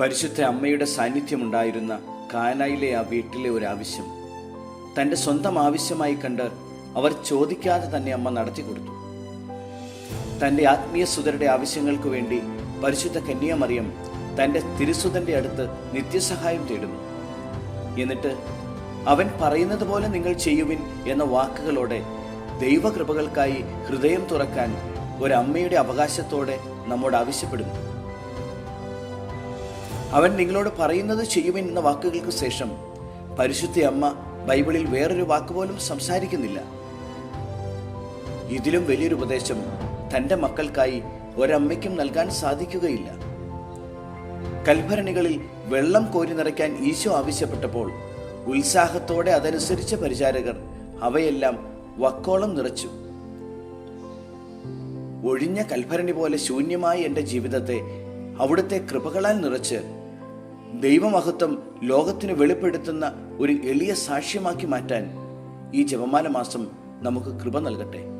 പരിശുദ്ധ അമ്മയുടെ സാന്നിധ്യമുണ്ടായിരുന്ന കാനായിലെ ആ വീട്ടിലെ ഒരു ആവശ്യം. തന്റെ സ്വന്തം ആവശ്യമായി കണ്ട് അവർ ചോദിക്കാതെ തന്നെ അമ്മ നടത്തി കൊടുത്തു. തന്റെ ആത്മീയ സുതരുടെ ആവശ്യങ്ങൾക്ക് വേണ്ടി പരിശുദ്ധ കന്യാമറിയം തന്റെ തിരുസുതന്റെ അടുത്ത് നിത്യസഹായം തേടുന്നു. എന്നിട്ട് അവൻ പറയുന്നത് പോലെ നിങ്ങൾ ചെയ്യുവിൻ എന്ന വാക്കുകളോടെ ദൈവകൃപകൾക്കായി ഹൃദയം തുറക്കാൻ ഒരമ്മയുടെ അവകാശത്തോടെ നമ്മോട് ആവശ്യപ്പെടുന്നു. അവൻ നിങ്ങളോട് പറയുന്നത് ചെയ്യുവിൻ എന്ന വാക്കുകൾക്ക് ശേഷം പരിശുദ്ധ അമ്മ ബൈബിളിൽ വേറൊരു വാക്ക് പോലും സംസാരിക്കുന്നില്ല. ഇതിലും വലിയൊരു ഉപദേശം തന്റെ മക്കൾക്കായി ഒരമ്മയ്ക്കും നൽകാൻ സാധിക്കുകയില്ല. കൽഭരണികളിൽ വെള്ളം കോരി നിറയ്ക്കാൻ ഈശോ ആവശ്യപ്പെട്ടപ്പോൾ ഉത്സാഹത്തോടെ അതനുസരിച്ച പരിചാരകർ അവയെല്ലാം വക്കോളം നിറച്ചു. ഒഴിഞ്ഞ കൽഭരണി പോലെ ശൂന്യമായി എന്റെ ജീവിതത്തെ അവിടുത്തെ കൃപകളാൽ നിറച്ച് ദൈവമഹത്വം ലോകത്തിന് വെളിപ്പെടുത്തുന്ന ഒരു എളിയ സാക്ഷ്യമാക്കി മാറ്റാൻ ഈ ജപമാല മാസം നമുക്ക് കൃപ നൽകട്ടെ.